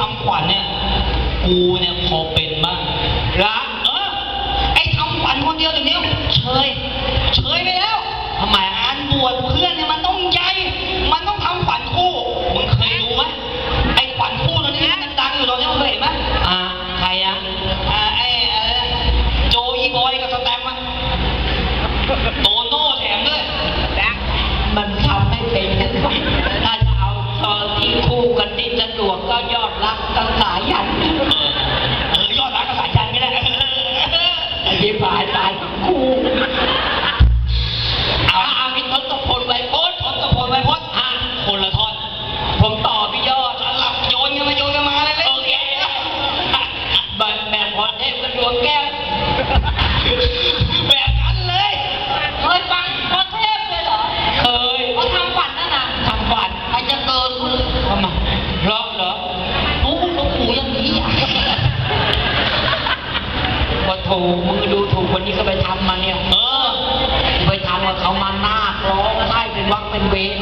ทำขวัญเนี่ย กูเนี่ยพอเป็นบ้างรักเออ ไอ้ทำขวัญคนเดียวเดี๋ยวนี้เฉยเฉยไปแล้วทำไมงานบวชเพื่อนเนี่ยมันต้อง อธิบายตายำม